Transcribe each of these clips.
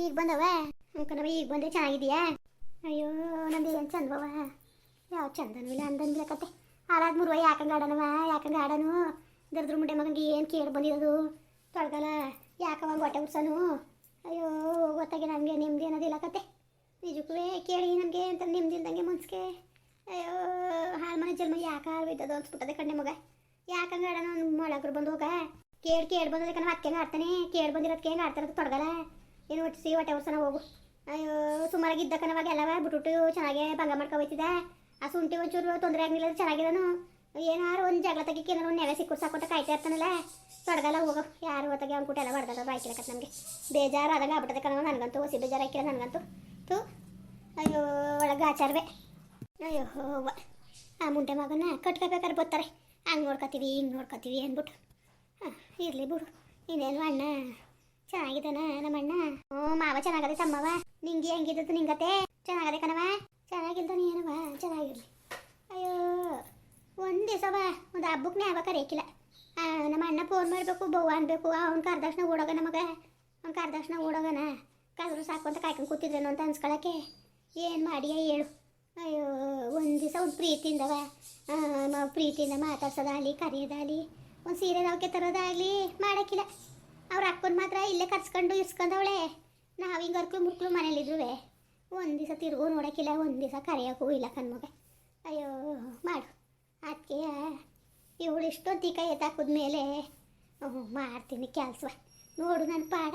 ಈಗ ಬಂದವ? ಕಣವ ಈಗ ಬಂದೆ ಚೆನ್ನಾಗಿದ್ಯಾ ಅಯ್ಯೋ, ನಂದು ಏನು ಚಂದವ ಯಾವ ಚಂದನವಿಲ್ಲ ಇಲ್ಲ ಅಂದನ್ ಇಲ್ಲ ಕತೆ. ಆರಾದ್ ಮುರುವ ಯಾಕಂಗ ಆಡನವ? ಯಾಕಂಗ ಆಡನು? ದರ್ದ್ರ ಮುಂಡೆ ಮಗನಿಗೆ ಏನು ಕೇಳಿ ಬಂದಿರೋದು? ತೊಳ್ಗಲ್ಲ ಯಾಕವ ಹೊಟ್ಟೆ ಉರ್ಸನು? ಅಯ್ಯೋ, ಗೊತ್ತಾಗಿ ನಮಗೆ ನೆಮ್ಮದಿ ಅನ್ನೋದಿಲ್ಲ ಕತೆ. ನಿಜಕ್ಕೂ ಕೇಳಿ ನನಗೆ ಅಂತ ನೆಮ್ಮದಿ ಇಲ್ದಂಗೆ ಮನ್ಸಿಗೆ. ಅಯ್ಯೋ, ಹಾಳು ಮನೆ ಜನ್ಮ ಯಾಕೆ ಹಾಳ್ಬಿದ್ದದು ಅನ್ಸ್ಬಿಟ್ಟದೆ ಕಣ್ಣೆ ಮಗ. ಯಾಕಂಗ ಆಡೋಣ ಮೊಳಗರು ಬಂದು ಹೋಗ. ಕೇಳಿ ಕೇಳಿ ಬಂದದಕ್ಕೆ ನಾವು ಅಕ್ಕೆ ಆಡ್ತಾನೆ. ಕೇಳಿ ಬಂದಿರೋದಕ್ಕೆ ಹೆಂಗೆ ಆಡ್ತಾರದು ತೊಡಗಲ್ಲ. ಏನು ಒಟ್ಟಿಸಿ ಹೊಟ್ಟೆ ವರ್ಷನ ಹೋಗು. ಅಯ್ಯೋ ಸುಮಾರಾಗಿ ಇದ್ದ ಕಣವಾಗ ಎಲ್ಲವ ಬಿಟ್ಬಿಟ್ಟು ಚೆನ್ನಾಗೆ ಭಂಗ ಮಾಡ್ಕೊ ಆ ಶುಂಠಿ ಒಂಚೂರು ತೊಂದರೆ ಆಗಲಿಲ್ಲ ಚೆನ್ನಾಗಿದನು. ಏನಾರು ಒಂದು ಜಗಳ ತೆಗಿಕ್ಕೆ ಏನಾರು ಒಂದು ನೆವೆ ಸಿಕ್ಕು ಕಾಯ್ತಾ ಇರ್ತಾನಲ್ಲ. ತೊಡಗಲ್ಲ, ಹೋಗೋ. ಯಾರು ಹೊತ್ತಾಗೆ ಅಂದ್ಬಿಟ್ಟು ಎಲ್ಲ ಹೊಡೆದ ಬಾಯ್ಕಿಲಕತ್ ನಮಗೆ. ಬೇಜಾರು ಆದಾಗ ಆಗ್ಬಿಟ್ಟದೆ ಕಣವ, ನನಗಂತೂ, ಹೊಸಿ ಬೇಜಾರು ಹಾಕಿಲ್ಲ ನನಗಂತೂ. ತು ಅಯ್ಯೋ, ಒಳಗೆ ಆಚಾರವೆ. ಅಯ್ಯೋ ಹೋವ ಆ ಮುಂಡೆ ಮಗನ ಕಟ್ಕೋಬೇಕಾದ್ರೆ ಬರ್ತಾರೆ ಹಂಗೆ ನೋಡ್ಕೊತೀವಿ, ಹಿಂಗೆ ನೋಡ್ಕೊತೀವಿ ಅಂದ್ಬಿಟ್ಟು. ಹಾಂ, ಇರಲಿ ಬಿಡು. ಇನ್ನೇನು ಅಣ್ಣ? ಚೆನ್ನಾಗಿದ್ದಾನ ನಮ್ಮಣ್ಣ. ಓ ಮಾವ ಚೆನ್ನಾಗದೆ ತಮ್ಮವ ನಿಂಗೆ ಹೆಂಗಿದ್ದು ನಿಂಗತೆ? ಚೆನ್ನಾಗದೆ ಕಣವ ಚೆನ್ನಾಗಿಲ್ದಾನೆ ಏನವ ಚೆನ್ನಾಗಿರ್ಲಿ. ಅಯ್ಯೋ, ಒಂದು ದಿವಸವ ಒಂದು ಹಬ್ಬಕ್ಕೆ ಯಾವ ಕರೆಯಕ್ಕಿಲ್ಲ ನಮ್ಮ ಅಣ್ಣ ಫೋನ್ ಮಾಡಬೇಕು ಬವ್ವ ಅನ್ಬೇಕು. ಅವ್ನು ಕರ್ದಕ್ಷಣ ಓಡೋಗ ಮಗ ಅವ್ನು ಕರ್ದಕ್ಷಣ ಓಡೋಗನ. ಕದ್ರು ಸಾಕು ಅಂತ ಕಾಯ್ಕೊಂಡು ಕೂತಿದ್ರೇನು ಅಂತ ಅನ್ಸ್ಕೊಳಕ್ಕೆ. ಏನು ಮಾಡಿಯ ಹೇಳು. ಅಯ್ಯೋ, ಒಂದು ದಿವಸ ಒಂದು ಪ್ರೀತಿಯಿಂದವ. ಪ್ರೀತಿಯಿಂದ ಮಾತಾಡ್ಸೋದಾಗಲಿ, ಕರೆಯೋದಾಗಲಿ, ಒಂದು ಸೀರೆ ನಾವಕ್ಕೆ ತರೋದಾಗಲಿ ಮಾಡೋಕ್ಕಿಲ್ಲ ಅವ್ರ ಅಕ್ಕನ ಮಾತ್ರ ಇಲ್ಲೇ ಕರ್ಸ್ಕೊಂಡು ಇರ್ಸ್ಕೊಂಡವಳೆ. ನಾವು ಹಿಂಗೆ ಅರ್ಕ್ಳು ಮುರ್ಕ್ಳು ಮನೇಲಿದ್ರು ಒಂದು ದಿವಸ ತಿರುಗು ನೋಡೋಕ್ಕಿಲ್ಲ, ಒಂದು ದಿವಸ ಕರೆಯೋಕ್ಕೂ ಇಲ್ಲ ಕಣ್ಮಗ. ಅಯ್ಯೋ, ಮಾಡು. ಅದಕ್ಕೆ ಇವಳು ಇಷ್ಟೊಂದು ಕೈ ಎತ್ತಾಕಿದ್ಮೇಲೆ ಮಾಡ್ತೀನಿ ಕೆಲಸ ನೋಡು ನನ್ನ ಪಾಡ.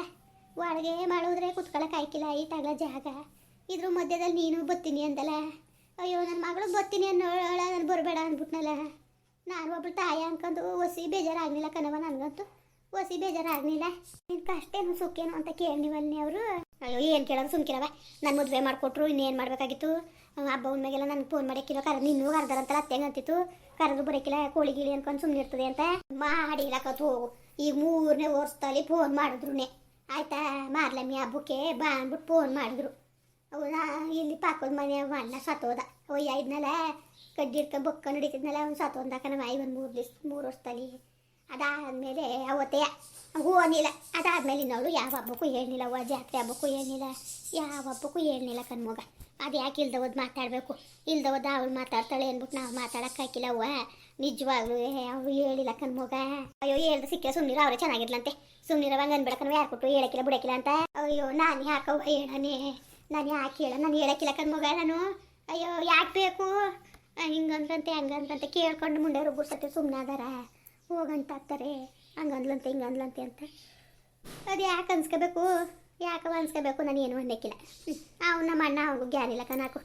ಒಳಗೆ ಮಾಡಿದ್ರೆ ಆಯ್ಕಿಲ್ಲ ಈ ತಗಲ ಜಾಗ. ಇದ್ರ ಮಧ್ಯದಲ್ಲಿ ನೀನು ಬತ್ತೀನಿ ಅಂದಲ್ಲ. ಅಯ್ಯೋ ನನ್ನ ಮಗಳು ಬತ್ತೀನಿ ಅನ್ನೋಳ ನಾನು ಬರಬೇಡ ಅಂದ್ಬಿಟ್ನಲ್ಲ. ನಾನು ಒಬ್ಳು ತಾಯಿ ಅನ್ಕೊಂಡು ಒಸಿ ಬೇಜಾರಾಗಲಿಲ್ಲ ಕಣವ ನನಗಂತೂ. ಒಸಿ ಬೇಜಾರಾಗ್ಲಿಲ್ಲ? ನಿನ್ ಕಷ್ಟ ಏನು ಸುಖೇನು ಅಂತ ಕೇಳಿವಲ್ನಿ ಅವರು. ಅಯ್ಯೋ, ಏನು ಕೇಳೋದು? ಸುಮ್ಕಿರವ ನನ್ನ ಮದುವೆ ಮಾಡಿಕೊಟ್ರು, ಇನ್ನೇನು ಮಾಡಬೇಕಾಗಿತ್ತು? ಹಬ್ಬ ಉಣ್ಮೆಗೆಲ್ಲ ನನಗೆ ಫೋನ್ ಮಾಡೋಕ್ಕಿಲ್ಲ ಕರ ನಿನ್ನೂ ಕರ್ದಾರಂತಲ್ಲ ಅತ್ತೆ ಅಂತಿತ್ತು. ಕರೆದು ಬರಕಿಲ್ಲ, ಕೋಳಿ ಗಿಳಿ ಅನ್ಕೊಂಡು ಸುಮ್ಮನೆ ಇರ್ತದೆ ಅಂತ. ಮಾಡಿ ಕತ್ ಹೋಗು. ಈಗ ಮೂರನೇ ವರ್ಷದಲ್ಲಿ ಫೋನ್ ಮಾಡಿದ್ರು ಆಯ್ತಾ? ಮಾರ್ಲಮ್ಮಿ ಹಬ್ಬಕ್ಕೆ ಬಾ ಅಂದ್ಬಿಟ್ಟು ಫೋನ್ ಮಾಡಿದ್ರು. ಅವನ ಇಲ್ಲಿ ಪಾಕದ ಮನೆ ಅಣ್ಣ ಸತ್ತೋದ. ಅಯ್ಯ ಇದ್ನಲ್ಲ ಕಡ್ಡಿ ಹಿಡ್ಕೊಂಡು ಬೊಕ್ಕ ನಡೀತಿದ್ನಲ್ಲ ಅವ್ನು ಸತ್ತೋಂದಾಕನ ಒಂದು ಮೂರು ದಿವ್ಸ, ಮೂರು ವರ್ಷದಲ್ಲಿ. ಅದಾದಮೇಲೆ ಅವತ್ತೇ ಅನಿಲ್ಲ ಅದಾದ್ಮೇಲೆ ಇನ್ನವಳು ಯಾವ ಹಬ್ಬಕ್ಕೂ ಹೇಳಿಲ್ಲ ಅವ್ವ ಜಾತ್ರೆ ಹಬ್ಬಕ್ಕೂ ಹೇಳಿಲ್ಲ ಯಾವ ಹಬ್ಬಕ್ಕೂ ಹೇಳಿಲ್ಲ ಕಣ್ಮಗ. ಅದು ಯಾಕೆ ಇಲ್ದವದು ಮಾತಾಡಬೇಕು? ಇಲ್ದವದ್ದು ಅವಳು ಮಾತಾಡ್ತಾಳೆ ಅಂದ್ಬಿಟ್ಟು ನಾವು ಮಾತಾಡೋಕ್ಕಾಗಿಲ್ಲ ಅವ್ವ. ನಿಜವಾಗ್ಲೂ ಅವ್ರು ಹೇಳಿಲ್ಲ ಕಣ್ಮಗ. ಅಯ್ಯೋ, ಹೇಳ್ದು ಸಿಕ್ಕ ಸುಮ್ಮನಿರ ಅವರೇ ಚೆನ್ನಾಗಿರ್ಲಂತೆ ಸುಮ್ಮನಿರವಂಗೆ ಅನ್ಬೇಡಕನ್ವ ಯಾರು ಕೊಟ್ಟು ಹೇಳಕ್ಕಿಲ್ಲ, ಬಿಡಕ್ಕಿಲ್ಲ ಅಂತ. ಅಯ್ಯೋ, ನಾನು ಯಾಕವ್ವ ಹೇಳನೆ? ನಾನು ಯಾಕೆ ಹೇಳ? ನಾನು ಹೇಳಕ್ಕಿಲ್ಲ ಕಣ್ಮಗ ನಾನು. ಅಯ್ಯೋ, ಯಾಕೆ ಬೇಕು? ಹಿಂಗಂದ್ರಂತೆ ಹಂಗಂದ್ರಂತೆ ಕೇಳ್ಕೊಂಡು ಮುಂಡೆ ಒಬ್ಬರು ಸತಿ ಸುಮ್ಮನೆ ಅದಾರ ಹೋಗಂತ ಹತ್ತಾರೆ ಹಂಗಂದ್ಲಂತೆ ಹಿಂಗಂದ್ಲಂತೆ ಅಂತ. ಅದು ಯಾಕೆ ಅನ್ಸ್ಕೋಬೇಕು? ಯಾಕವ ಅನ್ಸ್ಕೋಬೇಕು? ನಾನು ಏನು ಅನ್ನಕ್ಕಿಲ್ಲ ಅವ್ನು ನಮ್ಮ ಅಣ್ಣ, ಅವ್ನಿಗೂ ಗ್ಯಾನಿಲ್ಲ ಕನಾಕು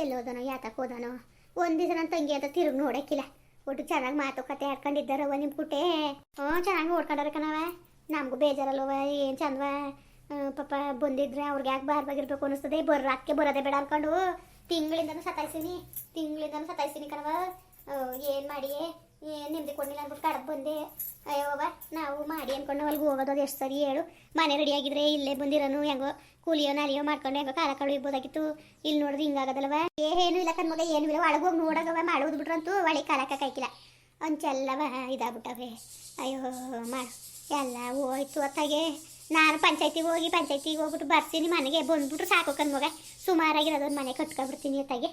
ಎಲ್ಲೋದನೋ ಯಾತಕ್ಕೆ ಹೋದನೋ ಒಂದು ದಿವಸ ನನ್ನ ತಂಗಿ ಅಂತ ತಿರುಗಿ ನೋಡಕ್ಕಿಲ್ಲ. ಒಟ್ಟು ಚೆನ್ನಾಗಿ ಮಾತುಕತೆ ಆಡ್ಕೊಂಡಿದ್ದಾರವ ನಿಮ್ಮ ಕುಟೆ. ಹ್ಞೂ ಚೆನ್ನಾಗಿ ಓಡ್ಕೊಂಡಾರ ಕಣವ ನಮಗೂ ಬೇಜಾರಲ್ವ ಏನು ಚಂದವ. ಪಾಪ ಬಂದಿದ್ರೆ ಅವ್ರಿಗೆ ಯಾಕೆ ಬಾರ್ಬಾಗಿರ್ಬೇಕು ಅನಿಸ್ತದೆ? ಬರ್ರಾಕ್ಕೆ ಬರೋದೇ ಬೇಡ ಅನ್ಕೊಂಡು. ತಿಂಗಳಿಂದನೂ ಸತಾಯಿಸಿನಿ. ತಿಂಗಳಿಂದನೂ ಸತಾಯಿಸಿನಿ ಕಣವ ಏನು ಮಾಡಿ ಏನು ನಿಮ್ದು ಕೊಡಲಿಲ್ಲ ಅಂದ್ಬಿಟ್ಟು ಕಡಪ್ ಬಂದೆ. ಅಯ್ಯೋವ ನಾವು ಮಾಡಿ ಅಂದ್ಕೊಂಡು ಅಲ್ಲಿಗೆ ಹೋಗೋದು ಅದು ಎಷ್ಟು ಸರಿ ಹೇಳು. ಮನೆ ರೆಡಿ ಆಗಿದ್ರೆ ಇಲ್ಲೇ ಬಂದಿರೋನು, ಹೆಂಗೋ ಕೂಲಿಯೋ ನಾಲಿಯೋ ಮಾಡ್ಕೊಂಡು ಹೆಂಗೋ ಕಾಲ ಕಳು ಇರ್ಬೋದಾಗಿತ್ತು ಇಲ್ಲಿ ನೋಡಿದ್ರೆ ಹಿಂಗಾಗದಲ್ವ ಏನು ಇಲ್ಲ ಕಣ್ಮಗ ಏನು ಇಲ್ಲ. ಒಳಗೆ ಹೋಗಿ ನೋಡೋದವ ಮಾಡೋದು ಬಿಟ್ರಂತೂ ಒಳ್ಳೆ ಕಾಲಕ್ಕೆ ಕಾಯ್ಕಿಲ್ಲ ಅಂಚೆಲ್ಲವ ಇದಾಗ್ಬಿಟ್ಟವೆ ಅಯ್ಯೋ ಮಾಡು ಎಲ್ಲ ಹೋಯ್ತು ಹೊತ್ತಾಗೆ ನಾನು ಪಂಚಾಯ್ತಿಗೆ ಹೋಗಿ ಪಂಚಾಯ್ತಿಗೆ ಹೋಗ್ಬಿಟ್ಟು ಬರ್ತೀನಿ ಮನೆಗೆ. ಬಂದ್ಬಿಟ್ರು ಸಾಕು ಕಣ್ಮಗ ಸುಮಾರಾಗಿರೋದೊಂದು ಮನೆ ಕಟ್ಕೊಂಡ್ಬಿಡ್ತೀನಿ ಹೊತ್ತಾಗೆ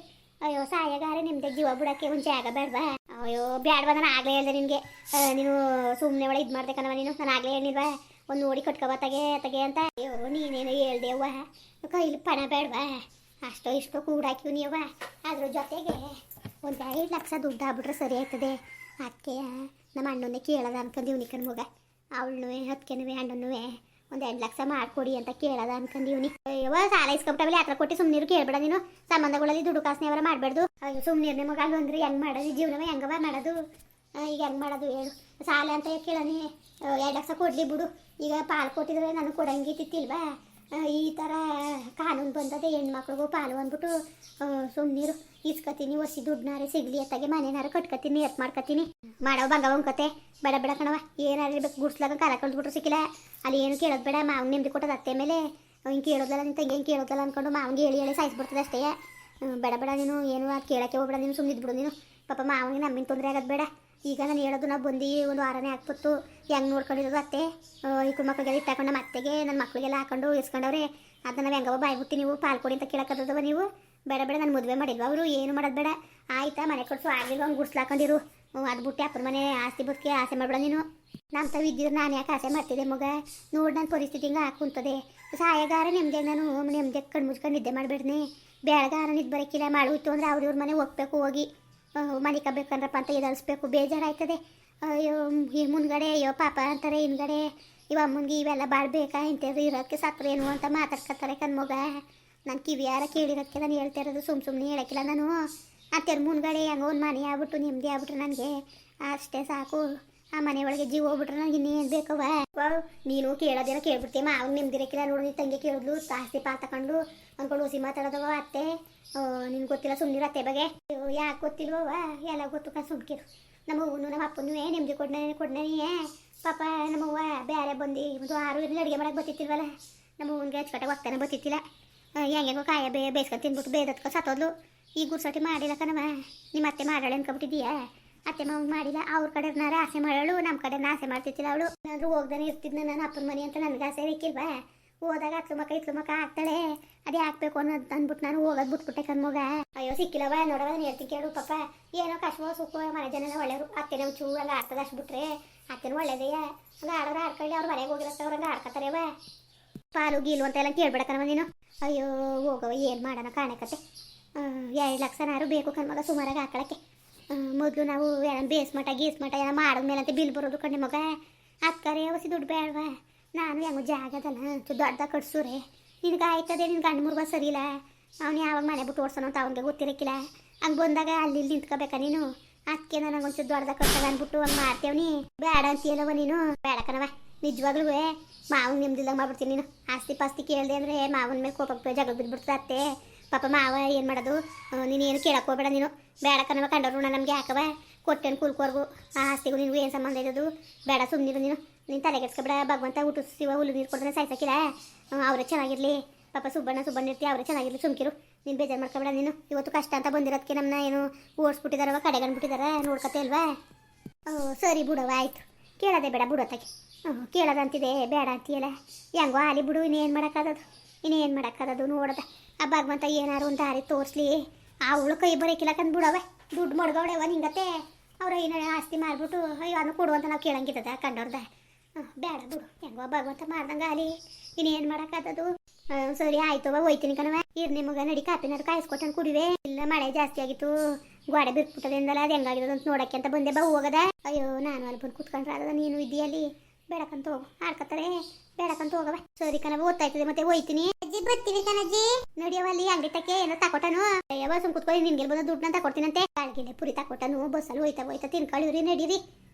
ಅಯ್ಯೋ, ಸಾಯಗಾರೆ, ನಿಮ್ದೆ ಜೀವ ಬಿಡಕ್ಕೆ ಒಂದು ಜಾಗ ಬೇಡವಾ ಅಯ್ಯೋ ಬ್ಯಾಡ್ವಾ ನಾನು ಆಗಲೇ ಹೇಳ್ದೆ ನಿನಗೆ. ನೀನು ಸುಮ್ಮನೆ ಒಳಗೆ ಇದು ಮಾಡ್ದೆ ನೀನು. ನಾನು ಆಗಲೇ ಹೇಳಿಲ್ವಾ? ಒಂದು ನೋಡಿ ಕಟ್ಕೋಬ ತಗೆ ತಗೆ ಅಂತ. ಅಯ್ಯೋ, ನೀನೇನು ಹೇಳ್ದೆ ಅವ್ವ? ಕೈಲಿ ಪಣ ಬೇಡವಾ? ಅಷ್ಟೋ ಇಷ್ಟೋ ಕೂಡಾಕಿವ್ ನೀವ ಅದ್ರ ಜೊತೆಗೆ ಒಂದು ಐದು ಲಕ್ಷ ದುಡ್ಡು ಆಗ್ಬಿಟ್ರೆ ಸರಿ ಆಯ್ತದೆ. ಅದಕ್ಕೆ ನಮ್ಮ ಅಣ್ಣನೇ ಕೇಳೋದ ಅನ್ಕೊಂಡಿವ್ನಿ ಕಣ್ ಮಗ. ಅವಳನ್ನೂ ಹತ್ಕೆನೂ ಅಣ್ಣನೂ ಒಂದು ಎಂಟು ಲಕ್ಷ ಮಾಡಿಕೊಡಿ ಅಂತ ಕೇಳದ ಅನ್ಕೊಂಡಿವ್ನಿ ಅಯ್ಯೋ ಸಾಲ ಇಸ್ಕೊಂಬಿಟ್ಟವಲ್ಲಿ ಹತ್ರ ಕೊಟ್ಟು ಸುಮ್ಮನಿರು ಕೇಳ್ಬೇಡ ನೀನು. ಸಂಬಂಧಗಳಲ್ಲಿ ದುಡ್ಡು ಕಾಸನೆ ಅವರ ಮಾಡಬಾರ್ದು ಸುಮ್ಮನಿರ್ನೆ ಮಗ ಅಂದ್ರೆ ಹೆಂಗೆ ಮಾಡೋದು? ಜೀವನವೇ ಹೆಂಗವ ಮಾಡೋದು? ಈಗ ಹೆಂಗೆ ಮಾಡೋದು ಹೇಳು. ಸಾಲ ಅಂತ ಕೇಳನಿ ಎರಡು ಲಕ್ಷ ಕೊಡಲಿ ಬಿಡು. ಈಗ ಪಾಲು ಕೊಟ್ಟಿದ್ರೆ ನನಗೆ ಕೊಡಂಗಿತ್ತಿಲ್ವಾ ಈ ಥರ ಕಾನೂನು ಬಂದದೆ ಹೆಣ್ಮಕ್ಳಿಗೂ ಪಾಲು ಅಂದ್ಬಿಟ್ಟು ಸುಮ್ಮನಿರು ಇಸ್ಕೊತೀನಿ ಒಸಿ ದುಡ್ಡನಾರೆ ಸಿಗ್ಲಿ ಅತ್ತಾಗೆ, ಮನೆನಾರ ಕಟ್ಕೊತೀನಿ, ಎತ್ ಮಾಡ್ಕೊತೀನಿ. ಮಾಡವ ಬಂಗವ ಕತೆ. ಬೇಡ ಬೇಡ ಕಣವ ಏನಾರು ಇರ್ಬೇಕು ಗುಡ್ಸ್ಲಾಗ ಕಾಲ ಕಳ್ದ್ಬಿಟ್ರು ಸಿಕ್ಕಿಲ್ಲ. ಅಲ್ಲಿ ಏನು ಕೇಳೋದು ಬೇಡ. ಮಾವ್ ನೆಮ್ಮದಿ ಕೊಟ್ಟದ ಅತ್ತೆ ಮೇಲೆ. ಹಿಂಗೆ ಕೇಳೋದಲ್ಲ ನಿಂತ ಹೆಂಗೆ ಕೇಳೋದಲ್ಲ ಅಂದ್ಕೊಂಡು ಮಾವನಿಗೆ ಹೇಳಿ ಹೇಳಿ ಸಾಯಿಸ್ಬಿಡ್ತದೆ ಅಷ್ಟೇ. ಬೇಡ ಬೇಡ ನೀನು. ಏನು ಕೇಳಕ್ಕೆ ಹೋಗ್ಬೇಡ ನೀನು. ಸುಮ್ಮನಿದ್ಬಿಡು ಬಿಡು ನೀನು. ಪಾಪ ಮಾವನಿಗೆ ನಮ್ಮಿನ ತೊಂದರೆ ಆಗೋದು ಬೇಡ. ಈಗ ನಾನು ಹೇಳೋದು ನಾವು ಬಂದು ಒಂದು ವಾರನೇ ಹಾಕ್ಬಿಟ್ಟು ಹೆಂಗೆ ನೋಡ್ಕೊಂಡಿರೋದು ಅತ್ತೆ? ಈ ಮಕ್ಕಳಿಗೆಲ್ಲ ಇಟ್ಟಾಕೊಂಡು ಅತ್ತೆಗೆ ನನ್ನ ಮಕ್ಕಳಿಗೆಲ್ಲ ಹಾಕೊಂಡು ಇಸ್ಕೊಂಡವ್ರೆ ಅದನ್ನ ನಾವು ಹೆಂಗವ ಬಾಯ್ಬಿಟ್ಟು ನೀವು ಪಾಲ್ ಕೊಡಿ ಅಂತ ಕೇಳಕ್ಕದವ ನೀವು. ಬೇಡ ಬೇಡ, ನಾನು ಮದುವೆ ಮಾಡಿಲ್ವ ಅವರು? ಏನು ಮಾಡೋದು ಬೇಡ. ಆಯ್ತಾ, ಮನೆ ಕೊಡ್ಸು ಆಗಿಲ್ವ ಹಂಗೆ ಗುಡ್ಸ್ಲಾಕೊಂಡಿರು ಅದು ಬಿಟ್ಟು ಅಪ್ಪನ ಮನೆ ಆಸ್ತಿ ಬದುಕಿ ಆಸೆ ಮಾಡ್ಬೇಡ ನೀನು. ನಮ್ಮ ತಾವು ಇದ್ದಿದ್ರೆ ನಾನು ಯಾಕೆ ಆಸೆ ಮಾಡ್ತಿದ್ದೆ ಮಗ? ನೋಡಿ ನನ್ನ ಪರಿಸ್ಥಿತಿ ಹಿಂಗೆ ಹಾಕುಂತದೆ ಸಹಾಯಗಾರ ನೆಮ್ಮದಿ ನಾನು ನೆಮ್ಮದಿ ಕಣ್ಣು ಮುಚ್ಕೊಂಡು ನಿದ್ದೆ ಮಾಡಬೇಡ್ನಿ. ಬೆಳಗಾರ ನಿದ್ದು ಬರೋಕ್ಕಿಲ್ಲ ಮಾಡೋಯ್ತು ಅಂದರೆ ಅವ್ರ ಇವ್ರ ಮನೆ ಹೋಗ್ಬೇಕು ಹೋಗಿ. ಮನೆ ಕಬ್ಬೇಕಂದ್ರಪ್ಪ ಅಂತ ಎದುರಿಸ್ಬೇಕು ಬೇಜಾರಾಯ್ತದೆ. ಅಯ್ಯೋ, ಈ ಮುಂದ್ಗಡೆ, ಅಯ್ಯೋ, ಪಾಪ ಅಂತಾರೆ, ಹಿಂದ್ಗಡೆ, ಇವ ಅಮ್ಮನಿಗೆ ಇವೆಲ್ಲ ಬಾಳ್ಬೇಕಾ ಇಂಥದ್ದು ಇರೋಕ್ಕೆ ಏನು ಅಂತ ಮಾತಾಡ್ಕೊತಾರೆ ಕಣ್ಮಗ ನಾನು ಕಿವಿಯಾರ ಕೇಳಿರೋಕ್ಕೆ ನಾನು ಹೇಳ್ತಾ ಇರೋದು ಸುಮ್ಮ ಸುಮ್ಮನೆ ಹೇಳಕ್ಕಿಲ್ಲ ನಾನು. ಅತ್ತೆರ ಮುಂದ್ಗಡೆ ಹೆಂಗೋ ಒಂದು ಮನೆ ಆಗ್ಬಿಟ್ಟು, ನೆಮ್ಮದಿ ಆಗ್ಬಿಟ್ರೆ ನನಗೆ. ಅಷ್ಟೇ ಸಾಕು. ಆ ಮನೆ ಒಳಗೆ ಜೀವ ಹೋಗ್ಬಿಟ್ರೆ ನನಗೆ ಇನ್ನೇನು ಬೇಕವ ನೀನು ಕೇಳೋದೇನೋ ಕೇಳ್ಬಿಡ್ತೀಯ ಮಾವ್ ನೆಮ್ಮದಿರಕ್ಕಿಲ್ಲ ನೋಡಿ ತಂಗಿ ಕೇಳಿದ್ಲು ಜಾಸ್ತಿ ಪಾ ತಕೊಂಡು ಅಂದ್ಕೊಂಡು ಹುಸಿ ಮಾತಾಡೋದವ ಅತ್ತೆ. ನಿನ್ಗೆ ಗೊತ್ತಿಲ್ಲ ಸುಮ್ಮನಿರ ಅತ್ತೆ ಬಗ್ಗೆ. ಯಾಕೆ ಗೊತ್ತಿಲ್ವವ ಎಲ್ಲ ಗೊತ್ತು ಕಾ ಸುಮ್ಕಿರು. ನಮ್ಮ ಅವ್ವನು ನಮ್ಮ ಅಪ್ಪನೂ ನೆಮ್ಮದಿ ಕೊಡ್ನೇ ಕೊಡ್ನೇ ಪಾಪ ನಮ್ಮವ್ವ ಬೇರೆ ಬಂದು, ಒಂದು ಆರು ಇರಲಿ ಅಡುಗೆ ಮಾಡಕ್ಕೆ ಬತ್ತಿತ್ತಿಲ್ವಲ್ಲ ನಮ್ಮ ಅವ್ವನಿಗೆ ಅಚ್ಚುಕಟ್ಟಾಗಿ ಹೋಗ್ತಾನೆ ಬತ್ತಿತ್ತಿಲ್ಲ ಹೆಂಗೆಂಗೋ ಕಾಯ ಬೇ ಬೇಯಿಸ್ಕೊಂಡು ತಿನ್ಬಿಟ್ಟು ಬೇದತ್ಕೊ ಸತ್ತೋದ್ಲು. ಈ ಗುರ್ಸಟಿ ಮಾಡಿಲ್ಲ ಕಣವ ನಿಮ್ಮ ಅತ್ತೆ ಮಾಡಾಳೆ ಅನ್ಕೊಬಿಟ್ಟಿದ್ದೀಯಾ? ಅತ್ತೆ ಮಾವ ಮಾಡಿಲ್ಲ. ಅವ್ರ ಕಡೆನಾರ ಆಸೆ ಮಾಡಳು ನಮ್ಮ ಕಡೆ ಆಸೆ ಮಾಡ್ತಿತ್ತಿಲ್ಲ ಅವಳು. ಏನಾದರೂ ಹೋಗ್ದಾನೆ ಇರ್ತಿದ್ನ ನಾನು ಅಪ್ಪನ ಮನೆ ಅಂತ ನನಗೆ ಆಸೆ ಬೇಕಿಲ್ವಾ? ಹೋದಾಗ ಅತ್ಲು ಮಕ್ಕ ಇತ್ಲು ಆಗ್ತಾಳೆ. ಅದೇ ಹಾಕ್ಬೇಕು ಅನ್ನೋದು ಅಂದ್ಬಿಟ್ಟು ನಾನು ಹೋಗೋದು ಬಿಟ್ಬಿಟ್ಟೆ ಕಣ್ಮಗ. ಅಯ್ಯೋ ಸಿಕ್ಕಿಲ್ಲವ ನೋಡವ ನಾನು ಹೇಳ್ತೀನಿ ಕೇಳು ಪಾಪ. ಏನೋ ಕಷ್ಟ ಸುಖ, ಮನೆ ಜನ ಒಳ್ಳೆಯವರು. ಅತ್ತೆನೇ ಚೂ ಹಂಗೆ ಆಡ್ತದ ಅಷ್ಟು ಬಿಟ್ರೆ ಅತ್ತೆನೂ ಒಳ್ಳೇದಯ್ಯ ಹಂಗೆ ಆಡೋರು ಆಡ್ಕೊಳ್ಳಿ, ಅವ್ರು ಮನೆಗೆ ಹೋಗಿರತ್ತೆ ಅವ್ರು ಹಂಗೆ ಆಡ್ಕೊತಾರೆವ ಪಾಲು ಗೀಲು ಅಂತೆಲ್ಲ ಕೇಳ್ಬೇಡ ಕಣವ ನೀನು. ಅಯ್ಯೋ ಹೋಗವ ಏನು ಮಾಡೋಣ ಕಾಣಕತ್ತೆ ಎರಡು ಲಕ್ಷನಾರು ಬೇಕು ಕಣ್ಮಗ ಸುಮಾರಾಗಿ ಹಾಕೊಳಕ್ಕೆ. ಮೊದಲು ನಾವು ಏನೋ ಬೇಸ್ಮಠ ಗೀಸ್ಮಠ ಏನೋ ಮಾಡಿದ್ಮೇಲೆ ಅಂತ ಬಿಲ್ ಬರೋದು ಕಣ್ಣಿಮಗ ಅಕ್ಕರೆ ಹೊಸಿ ದುಡ್ಡು ಬೇಡವಾ? ನಾನು ಹೆಂಗೋ ಜಾಗದಲ್ಲ ಅಂತೂ ದೊಡ್ಡ ಕಟ್ಸೂರೆ ನಿನಗೆ ಆಯ್ತದೆ ನಿನ್ನ ಗಂಡು ಮುರುಗ ಸರಿ ಇಲ್ಲ ಅವ್ನು ಯಾವಾಗ ಮನೆ ಬಿಟ್ಟು ಓಡ್ಸೋಣ ಅಂತ ಅವ್ನಿಗೆ ಗೊತ್ತಿರಕ್ಕಿಲ್ಲ ಹಂಗೆ ಬಂದಾಗ ಅಲ್ಲಿ ಇಲ್ಲಿ ನಿಂತ್ಕೋಬೇಕ ನೀನು? ಅದಕ್ಕೆ ನನಗೆ ಒಂಚೂರು ದೊಡ್ಡದಾಗ ಕಟ್ಟಾಗ ಅಂದ್ಬಿಟ್ಟು ಹಂಗೆ ಮಾಡ್ತೇವ್ನಿ ಬೇಡ ಅಂತೀಯಲ್ಲವ ನೀನು? ಬೇಡ ಕಣವ ನಿಜವಾಗ್ಲೂ ಮಾವನ್ ನಿಮ್ದಿಲ್ದಂಗೆ ಮಾಡ್ಬಿಡ್ತೀನಿ ನೀನು. ಆಸ್ತಿ ಪಾಸ್ತಿ ಕೇಳಿದೆ ಅಂದರೆ ಮಾವನ ಮೇಲೆ ಕೋಪಕ್ಕೆ ಜಗಳ ಬಿದ್ದುಬಿಡ್ತದೆ ಅತ್ತೆ. ಪಾಪ ಮಾವ ಏನು ಮಾಡೋದು? ನೀನು ಏನು ಕೇಳಕ್ಕೆ ಹೋಗ್ಬೇಡ ನೀನು. ಬೇಡ ಕಣವ ಕಂಡವ್ರು ನಮಗೆ ಹಾಕವ ಕೊಟ್ಟೇನು ಕುಲ್ಕೋರ್ಗು. ಆ ಆಸ್ತಿಗೂ ನಿನಗೂ ಏನು ಸಂಬಂಧ ಇರೋದು ಬೇಡ ಸುಮ್ಮನಿರು ನೀನು. ನೀನು ತಲೆಗೆಡ್ಸ್ಕೊಬೇಡ ಭಗವಂತ ಊಟ ಸಿವ ಹುಲ್ಲು ನೀರು ಕೊಡ್ರೆ ಸಾಯ್ಸಕ್ಕಿಲ್ಲ ಅವರೇ ಚೆನ್ನಾಗಿರಲಿ. ಪಾಪ ಸುಬ್ಬಣ್ಣ ಸುಬ್ಬಣ್ಣ ಇರ್ತಿ, ಅವರೇ ಚೆನ್ನಾಗಿರಲಿ, ಸುಮ್ಕಿರು. ನೀನು ಬೇಜಾರು ಮಾಡ್ಕೊಬೇಡ ನೀನು. ಇವತ್ತು ಕಷ್ಟ ಅಂತ ಬಂದಿರೋದಕ್ಕೆ ನಮ್ಮನ್ನ ಏನು ಓಡಿಸ್ಬಿಟ್ಟಿದಾರವ ಕಡೆಗಂಡ್ಬಿಟ್ಟಿದಾರ ನೋಡ್ಕತ್ತೆ ಅಲ್ವಾ? ಓ, ಸರಿ ಬಿಡವ ಆಯಿತು. ಕೇಳೋದೆ ಬೇಡ ಬಿಡೋತ್ತಾಗೆ ಹ್ಞೂ ಕೇಳೋದಂತಿದೆ, ಬೇಡ ಅಂತೀಯಲ್ಲ. ಹೆಂಗೋ ಆಲಿ ಬಿಡು, ಇನ್ನೇನು ಮಾಡೋಕ್ಕಾಗದು ಇನ್ನೇನು ಮಾಡೋಕ್ಕಾಗದು ನೋಡದ. ಆ ಭಗವಂತ ಏನಾರು ಒಂದು ದಾರಿ ತೋರಿಸ್ಲಿ. ಆ ಉಳು ಕೈ ಬರೋಕಿಲ್ಲ ಕಂದು ಬಿಡವ. ದುಡ್ಡು ಮಡ್ಗವಳೆವ ನಿಂಗತ್ತೆ. ಅವ್ರು ಏನೋ ಆಸ್ತಿ ಮಾರ್ಬಿಟ್ಟು ಅಯ್ಯೋ, ಅದನ್ನು ಕೊಡು ಅಂತ ನಾವು ಕೇಳಂಗಿದ್ದದ, ಕಂಡವ್ರದ. ಬೇಡ ಬಿಡು. ಹೆಂಗೋ ಭಗವಂತ ಮಾಡ್ದಂಗೆ ಅಲ್ಲಿ ಇನ್ನೇನು ಮಾಡೋಕ್ಕಾಗದು ಸರಿ ಸರಿ ಆಯ್ತವ ಹೋಯ್ತೀನಿ ಕಣವ ಇರ್ ನಿಮಗ ನಡಿ ಕಾಪಿನಾರು ಕಾಯಿಸ್ಕೊಟ್ಟನ್ ಕುಡಿವೆ. ಇಲ್ಲ, ಮಳೆ ಜಾಸ್ತಿ ಆಗಿತ್ತು. ಗೋಡೆ ಬಿರ್ಬಿಟ್ಟದೆ ಅಂದಲ್ಲ ಅದು ಹೆಂಗಾಗಿರೋದು ಅಂತ ನೋಡಕ್ಕೆ ಅಂತ ಬಂದೆ. ಬಾ, ಹೋಗದ. ಅಯ್ಯೋ, ನಾನು ಅಲ್ಲಿ ಬಂದು ಕುತ್ಕೊಂಡ್ರೆ ಅದ ನೀನು ಇದೆಯಲ್ಲಿ ಬೇಡಕಂತ ಹೋಗು. ಆಡ್ಕತ್ತಾರೆ ಬೇಡಕಂತ ಹೋಗವ ಸರಿ ಕಣವ ಓದ್ತಾಯ್ತದೆ ಮತ್ತೆ ಹೋಯ್ತೀನಿ. ಅಜ್ಜಿ ಬರ್ತೀನಿ ಕಣಜ್ಜಿ. ನಡಿಯವ ಅಲ್ಲಿ ಅಂಗಡಿ ತಕ್ಕೆ ಏನೋ ತಕೊಟನು ಅಯ್ಯವ ಸುಮ್ ಕುತ್ಕೊಳ್ಳಿ ನಿನ್ಗೆ ಬಂದ ದುಡ್ಡನ್ನ ತಕೊಡ್ತೀನಂತೆ. ಕಾಳ್ಗಿಲೆ ಪುರಿ ತಕೊಟನು ಬಸ್ಸಲ್ಲಿ ಹೋಯ್ತಾ ಹೋಯ್ತಾ ತಿನ್ಕೊಳ್ಳಿವ್ರಿ ನಡೀರಿ.